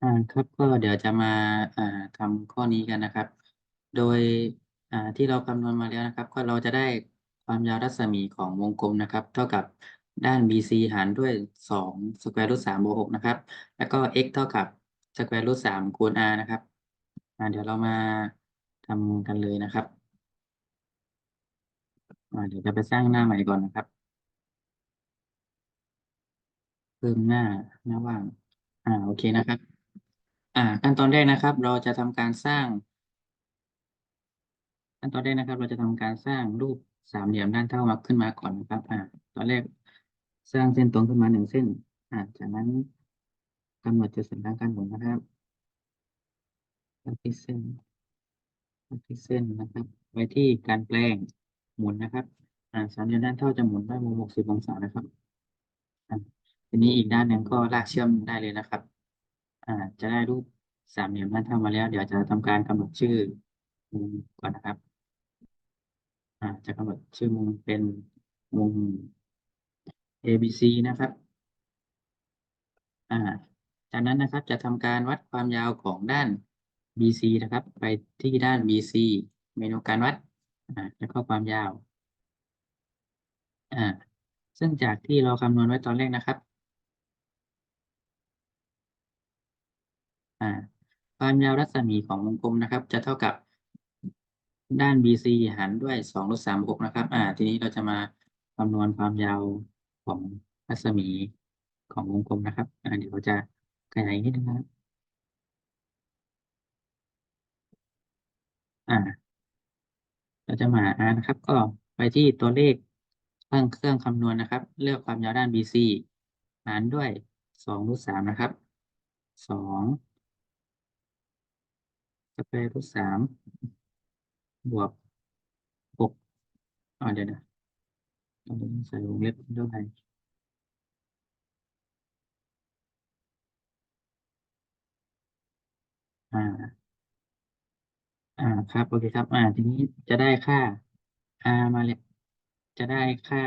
อ่าครับก็เดี๋ยวจะมาอ่าทำข้อนี้กันนะครับ โดยอ่าที่เราคำนวณมาแล้วนะครับ ก็เราจะได้ความยาวรัศมีของวงกลมนะครับ เท่ากับด้าน BC หารด้วยสองสแควร์รูทสามบวกหกนะครับ แล้วก็ x เท่ากับสแควร์รูทสามคูณ r นะครับอ่าเดี๋ยวเรามาทำกันเลยนะครับอ่าเดี๋ยวจะไปสร้างหน้าใหม่ก่อนนะครับ เพิ่มหน้าหน้าว่าง อ่าโอเคนะครับ อ่าขั้นตอนแรกนะครับ เราจะทำการสร้าง ขั้นตอนแรกนะครับ เราจะทำการสร้างรูปสามเหลี่ยมด้านเท่ามาขึ้นมาก่อนนะครับ อ่า ตอนแรกสร้างเส้นตรงขึ้นมาหนึ่งเส้น อ่า จากนั้นกำหนดจุดศูนย์กลางการหมุนนะครับไปที่เส้นไปที่เส้นนะครับ ไว้ที่การแปลงหมุนนะครับ อ่าสามเหลี่ยมด้านเท่าจะหมุนได้มุมหกสิบองศานะครับอ่าทีนี้อีกด้านหนึ่งก็ลากเชื่อมได้เลยนะครับ อ่าจะได้รูปสามเหลี่ยมด้านท่ามาแล้ว เดี๋ยวจะทำการกำหนดชื่อมุมก่อนนะครับ อ่าจะกำหนดชื่อมุมเป็นมุม ABC นะครับ อ่า จากนั้นนะครับจะทำการวัดความยาวของด้าน BC นะครับ ไปที่ด้าน BC เมนูการวัด อ่าแล้วก็ความยาว อ่า ซึ่งจากที่เราคำนวณไว้ตอนแรกนะครับ อ่า ความยาวรัศมีของวงกลมนะครับ จะเท่ากับด้าน BC หารด้วยสองลบสามหกนะครับ อ่า ทีนี้เราจะมาคำนวณความยาวของรัศมีของวงกลมนะครับ อ่า เดี๋ยวเราจะขยายนิดนึงนะครับ อ่า เราจะมาอ่านะครับ ก็ไปที่ตัวเลขเครื่องเครื่องคำนวณนะครับ เลือกความยาวด้าน BC หารด้วยสองรูทสามนะครับสอง สแควร์รูทสามบวกหกอ่าเดี๋ยวนะต้องใส่วงเล็บด้วยอ่า อ่า ครับ โอเคครับ อ่า ทีนี้จะได้ค่า r มาเลยจะได้ค่า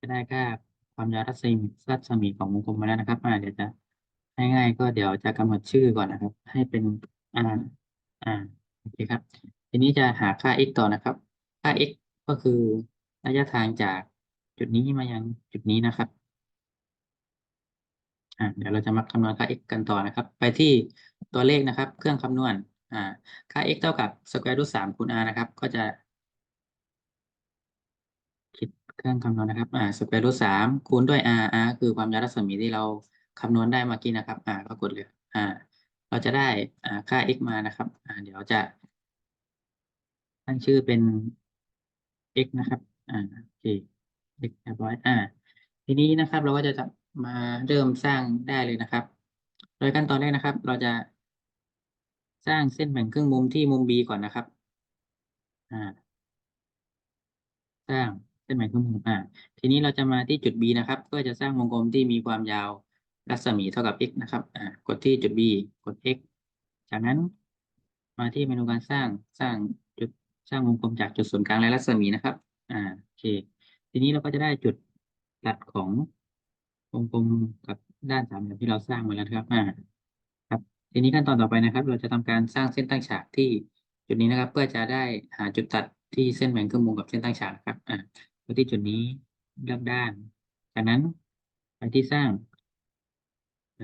จะได้ค่าความยาวรัศมีรัศมีของวงกลมมาแล้วนะครับ อ่า เดี๋ยวจะง่ายๆก็เดี๋ยวจะกำหนดชื่อก่อนนะครับ ให้เป็น r อ่าโอเคครับ ทีนี้จะหาค่า x ต่อนะครับ ค่า x ก็คือระยะทางจากจุดนี้มายังจุดนี้นะครับอ่าเดี๋ยวเราจะมาคำนวณค่า x กันต่อนะครับ ไปที่ตัวเลขนะครับ เครื่องคำนวณอ่าค่า x เท่ากับสแควร์รูทสามคูณ r นะครับ ก็จะคิดเครื่องคำนวณนะครับอ่าสแควร์รูทสามคูณด้วย r r คือความยาวรัศมีที่เราคำนวณได้เมื่อกี้นะครับ อ่าก็กดเลยอ่า เราจะได้ค่า x มานะครับเดี๋ยวจะตั้งชื่อเป็น x นะครับอ่าโอเค x เรียบร้อยอ่า ทีนี้นะครับเราก็จะมาเริ่มสร้างได้เลยนะครับ โดยขั้นตอนแรกนะครับ เราจะสร้างเส้นแบ่งครึ่งมุมที่มุม B ก่อนนะครับอ่าสร้างเส้นแบ่งครึ่งมุมอ่าทีนี้เราจะมาที่จุด B นะครับ ก็จะสร้างวงกลมที่มีความยาว รัศมีเท่ากับ x นะครับอ่ากดที่จุด B กด x จากนั้นมาที่เมนูการสร้างสร้างจุดสร้างวงกลมจากจุดศูนย์กลางและรัศมีนะครับ อ่าโอเค ทีนี้เราก็จะได้จุดตัดของวงกลมกับด้านสามเหลี่ยมที่เราสร้างมาแล้วครับ อ่า ครับ ทีนี้ขั้นตอนต่อไปนะครับ เราจะทำการสร้างเส้นตั้งฉากที่จุดนี้นะครับ เพื่อจะได้หาจุดตัดที่เส้นแบ่งครึ่งมุมกับเส้นตั้งฉากครับ อ่าไปที่จุดนี้เลือกด้าน จากนั้นไปที่สร้าง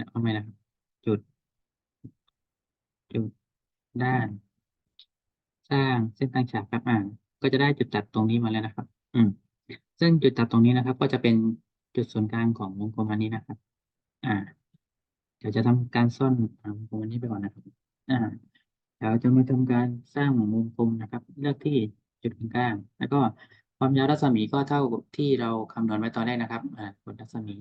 เอาไหมนะครับ จุด จุดด้าน สร้างเส้นตั้งฉากครับอ่าก็จะได้จุดตัดตรงนี้มาแล้วนะครับ อืม ซึ่งจุดตัดตรงนี้นะครับ ก็จะเป็นจุดศูนย์กลางของวงกลมอันนี้นะครับ อ่า เดี๋ยวจะทำการซ่อนวงกลมอันนี้ไปก่อนนะครับ อ่า เดี๋ยวจะมาทำการสร้างวงกลมนะครับ เลือกที่จุดกลาง แล้วก็ความยาวรัศมีก็เท่าที่เราคำนวณไว้ตอนแรกนะครับ อ่ากดรัศมี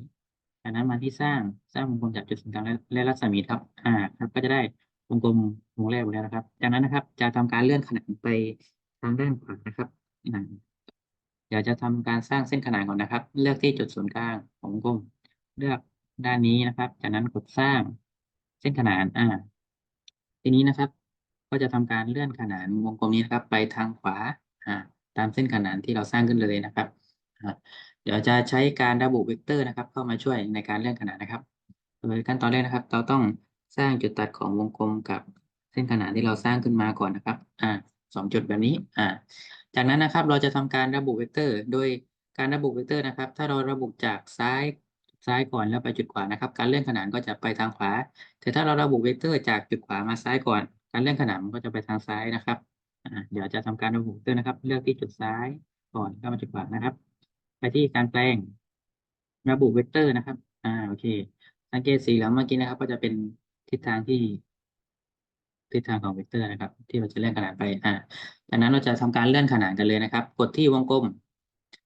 จากนั้นมาที่สร้างสร้างวงกลมจากจุดศูนย์กลางและรัศมีครับอ่าครับ ก็จะได้วงกลมวงแรกไปแล้วนะครับ จากนั้นนะครับ จะทำการเลื่อนขนานไปทางด้านขวานะครับอ่าเดี๋ยวจะทำการสร้างเส้นขนานก่อนนะครับ เลือกที่จุดศูนย์กลางของวงกลม เลือกด้านนี้นะครับ จากนั้นกดสร้างเส้นขนานอ่าทีนี้นะครับ ก็จะทำการเลื่อนขนานวงกลมนี้นะครับ ไปทางขวาอ่าตามเส้นขนานที่เราสร้างขึ้นเลยนะครับอ่า เดี๋ยวจะใช้การระบุเวกเตอร์นะครับ เข้ามาช่วยในการเลื่อนขนานนะครับโดยขั้นตอนแรกนะครับ เราต้องสร้างจุดตัดของวงกลมกับเส้นขนานที่เราสร้างขึ้นมาก่อนนะครับ อ่าสองจุดแบบนี้ อ่า จากนั้นนะครับ เราจะทำการระบุเวกเตอร์ โดยการระบุเวกเตอร์นะครับ ถ้าเราระบุจากซ้ายซ้ายก่อนแล้วไปจุดขวานะครับ การเลื่อนขนานก็จะไปทางขวา แต่ถ้าเราระบุเวกเตอร์จากจุดขวามาซ้ายก่อน การเลื่อนขนานมันก็จะไปทางซ้ายนะครับ อ่า เดี๋ยวจะทำการระบุเวกเตอร์นะครับ เลือกที่จุดซ้ายก่อนแล้วมาจุดขวานะครับ ที่การแปลง ระบุเวกเตอร์นะครับ อ่า โอเค สังเกตสีเหลืองเมื่อกี้นะครับ ก็จะเป็นทิศทางที่ ทิศทางของเวกเตอร์นะครับ ที่เราจะเลื่อนขนานไป อ่าจากนั้นเราจะทำการเลื่อนขนานกันเลยนะครับ กดที่วงกลม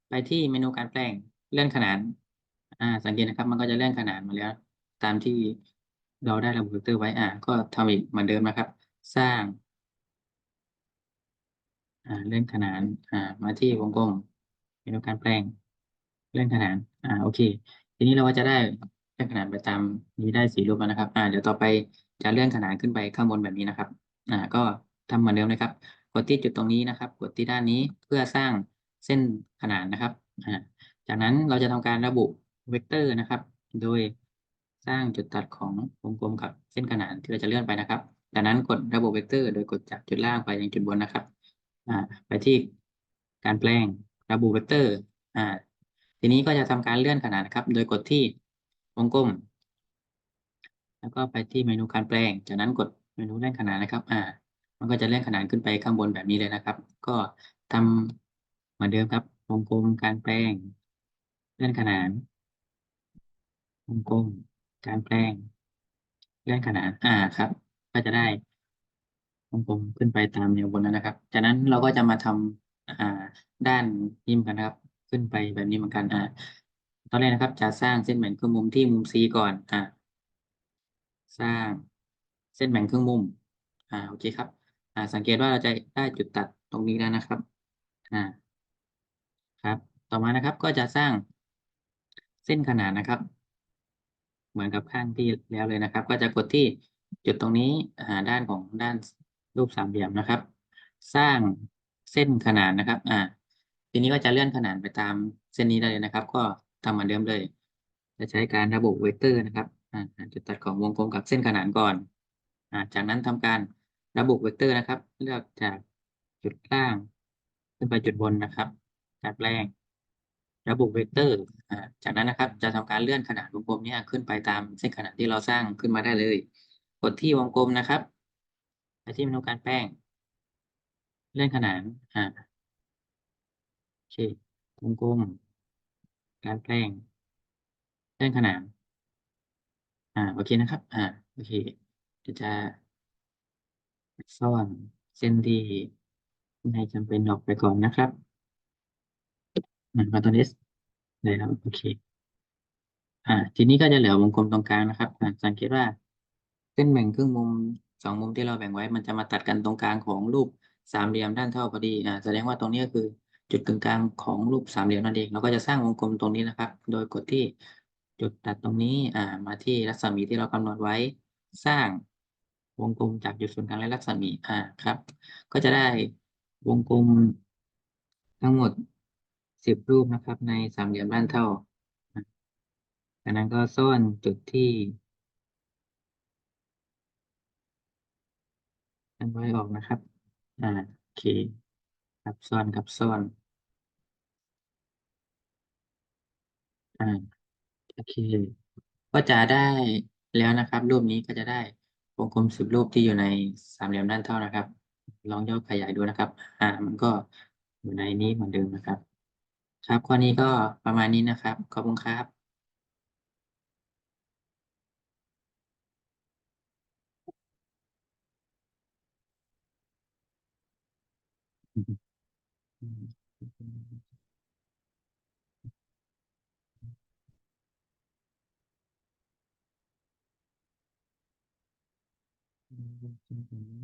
ไปที่เมนูการแปลง เลื่อนขนาน อ่า สังเกตนะครับ มันก็จะเลื่อนขนานมาแล้ว ตามที่เราได้ระบุเวกเตอร์ไว้ อ่า ก็ทำอีกเหมือนเดิมนะครับ สร้างอ่าเลื่อนขนานอ่ามาที่วงกลมเมนูการแปลง เลื่อนขนาน อ่า โอเค ทีนี้เราก็จะได้เลื่อนขนานไปตามนี้ได้สี่รูปแล้วนะครับ อ่า เดี๋ยวต่อไปจะเลื่อนขนานขึ้นไปข้างบนแบบนี้นะครับ อ่า ก็ทำเหมือนเดิมเลยครับ กดที่จุดตรงนี้นะครับ กดที่ด้านนี้เพื่อสร้างเส้นขนานนะครับ อ่า จากนั้นเราจะทำการระบุเวกเตอร์นะครับ โดยสร้างจุดตัดของวงกลมกับเส้นขนานที่เราจะเลื่อนไปนะครับ จากนั้นกดระบุเวกเตอร์ โดยกดจากจุดล่างไปยังจุดบนนะครับ อ่า ไปที่การแปลงระบุเวกเตอร์ อ่า ทีนี้ก็จะทำการเลื่อนขนาดนะครับ โดยกดที่วงกลม แล้วก็ไปที่เมนูการแปลง จากนั้นกดเมนูเลื่อนขนาดนะครับ อ่า มันก็จะเลื่อนขนาดขึ้นไปข้างบนแบบนี้เลยนะครับ ก็ทำเหมือนเดิมครับ วงกลมการแปลง เลื่อนขนานวงกลม การแปลง เลื่อนขนานอ่า ครับ ก็จะได้วงกลมขึ้นไปตามแนวบนนั้นนะครับ จากนั้นเราก็จะมาทำอ่าด้านยิ้มกันนะครับ ขึ้นไปแบบนี้เหมือนกันอ่าตอนแรกนะครับ จะสร้างเส้นแบ่งเครึ่องมุมที่มุม C ก่อนอ่าสร้างเส้นแบ่งเครึ่องมุม อ่าโอเคครับ อ่า สังเกตว่าเราจะได้จุดตัดตรงนี้แล้วนะครับ อ่า ครับ ต่อมานะครับก็จะสร้างเส้นขนานนะครับ เหมือนกับข้างที่แล้วเลยนะครับ ก็จะกดที่จุดตรงนี้อ่าด้านของด้านรูปสามเหลี่ยมนะครับ สร้างเส้นขนานนะครับ อ่า ทีนี้ก็จะเลื่อนขนานไปตามเส้นนี้ได้เลยนะครับ ก็ทำเหมือนเดิมเลย จะใช้การระบุเวกเตอร์นะครับจุดตัดของวงกลมกับเส้นขนานก่อนอจากนั้นทำการระบุเวกเตอร์นะครับ เลือกจากจุดล่างขึ้นไปจุดบนนะครับ จากแปลงระบุเวกเตอร์จากนั้นนะครับ จะทำการเลื่อนขนาดวงกลมเนี้ยขึ้นไปตามเส้นขนาดที่เราสร้างขึ้นมาได้เลย กดที่วงกลมนะครับไปที่เมนูการแปลงเลื่อนขนาน อ่าโอเควงกลมการแปลงเลื่อนขนานอ่าโอเคนะครับ อ่าโอเคเดี๋ยวจะซ่อนเส้นที่ไม่จำเป็นออกไปก่อนนะครับอ่าคอนโทรล S แล้วโอเคอ่า ทีนี้ก็จะเหลือวงกลมตรงกลางนะครับอ่าสังเกตว่าเส้นแบ่งครึ่งมุมสองมุมที่เราแบ่งไว้ มันจะมาตัดกันตรงกลางของรูปสามเหลี่ยมด้านเท่าพอดีอ่าแสดงว่าตรงนี้ก็คือ จุดกึ่งกลางของรูปสามเหลี่ยมนั่นเองเราก็จะสร้างวงกลมตรงนี้นะครับ โดยกดที่จุดตัดตรงนี้อ่ามาที่รัศมีที่เรากำหนดไว้สร้างวงกลมจากจุดศูนย์กลางและรัศมีอ่าครับ ก็จะได้วงกลมทั้งหมดสิบรูปนะครับ ในสามเหลี่ยมด้านเท่าจากนั้นก็ซ่อนจุดที่อันไว้ออกนะครับ อ่า โอเค ครับซ่อนครับซ่อน อ่าโอเค ก็จะได้แล้วนะครับ รูปนี้ก็จะได้วงกลมสิบรูปที่อยู่ในสามเหลี่ยมด้านเท่านะครับ ลองย่อขยายดูนะครับ อ่า มันก็อยู่ในนี้เหมือนเดิมนะครับ ครับข้อนี้ก็ประมาณนี้นะครับ ขอบคุณครับ อืม